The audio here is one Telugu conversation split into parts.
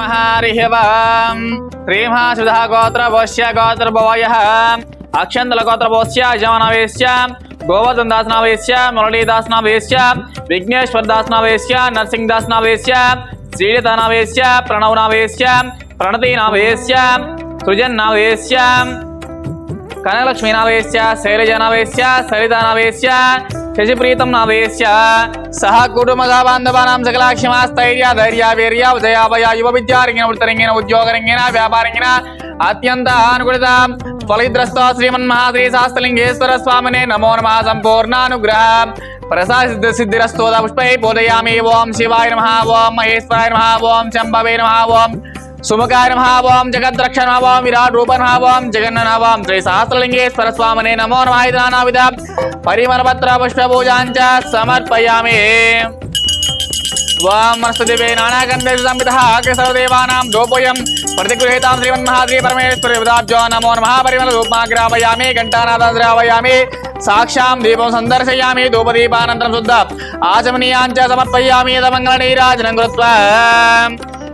श्रीमहारिहवाम् श्रीमहाशुधः गोत्रभोष्य गोत्रभवयः अक्षन्तलगोत्रभोष्य यमनवेश्य गोवर्धनदासनावेश्य, मुरलीदासनावेश्य, विघ्नेश्वरदासनावेश्य, नरसिंहदासनावेश्य, श्रीलतानावेश्य, प्रणवनावेश्य, प्रणतीनावेश्य, सृजन्नावेश्य, कनकलक्ष्मीनावेश्य, शैलजनावेश्य, सरितानावेश्य నర్సింగ్ దాస్ నావేశ్య శశిప్రీతం నావేశ్య సహ కుటుంబ బాంధవానాం సకలాక్షమాస్థైర్య ధైర్య వీర్య ఉదయాభయ యువ విద్యారంగిన వృత్తరంగిన ఉద్యోగరంగిన వ్యాపారంగిన అత్యంత అనుకూలిత ఫలిద్రస్తో శ్రీమన్మహాశ్రీ శాస్త్రలింగేశ్వర స్వామినే నమో నమ సంపూర్ణానుగ్రహ. ప్రసాద సిద్ధిరస్తోద పుష్పై బోధయామి. ఓం శివాయ నమ ఓం మహేశ్వరాయ నమ ఓం శంభవే నమ ఓం सुमुखारमहावाम जगद्रक्षणावाम विराट रूपणावाम जगन्ननावाम श्री सहस्रलिंगे सरस्वामने नमो नमः नानाविध परिमलपत्र नमो नमः। परिमलधूपमाग्रापयामि घण्टानादाद्रावयामि साक्षां दीपं सन्दर्शयामि, धूपदीपानन्तरं शुद्ध आचमनीयाञ्च समर्पयामि, यदमङ्गलनीराजनं कृत्वा।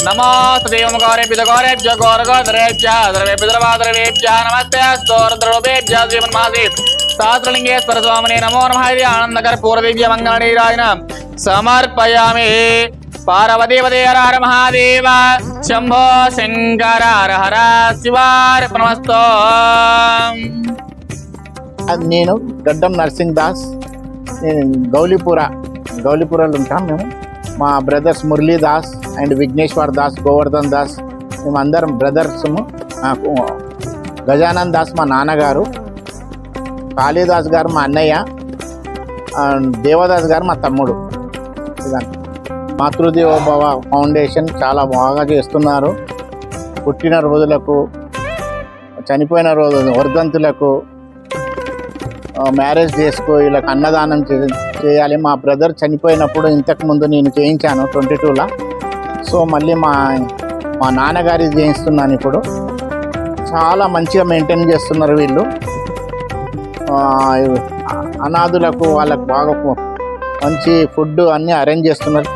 విధాన్ సమర్పయామి ఓం నమస్తే స్తోరద్రవేభ్య సహస్రలింగేశ్వర స్వామిని నమో నమ ఇది ఆనందకర పూర్వదివ్య మంగళనీరాయన సమర్పయామి పార్వతీపదే మహాదేవ శంభో శంకర హర శివార్ నమస్తో నేను గడ్డం నర్సింగ్ దాస్. నేను గౌలీపుర గౌలీపురలో ఉంటాం మేము. మా బ్రదర్స్ మురళీదాస్ అండ్ విఘ్నేశ్వర్ దాస్ గోవర్ధన్ దాస్ మేము అందరం బ్రదర్స్ నాకు గజానంద్ దాస్ మా నాన్నగారు కాళీదాస్ గారు మా అన్నయ్య దేవదాస్ గారు మా తమ్ముడు. మాతృదేవోభవ ఫౌండేషన్ చాలా బాగా చేస్తున్నారు. పుట్టిన రోజులకు చనిపోయిన రోజు వర్ధంతులకు మ్యారేజ్ చేసుకో ఇలా అన్నదానం చేయాలి. మా బ్రదర్ చనిపోయినప్పుడు ఇంతకు ముందు నేను చేయించాను ట్వంటీ టూలో. సో మళ్ళీ మా మా నాన్నగారి చేయిస్తున్నాను ఇప్పుడు. చాలా మంచిగా మెయింటైన్ చేస్తున్నారు వీళ్ళు. అనాథులకు వాళ్ళకు బాగా మంచి ఫుడ్ అన్నీ అరేంజ్ చేస్తున్నారు.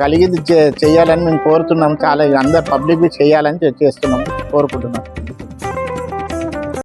కలిగింది చేయాలని మేము కోరుతున్నాం. చాలా అందరు పబ్లిక్ చేయాలని చేస్తున్నాం. కోరుకుంటున్నాం.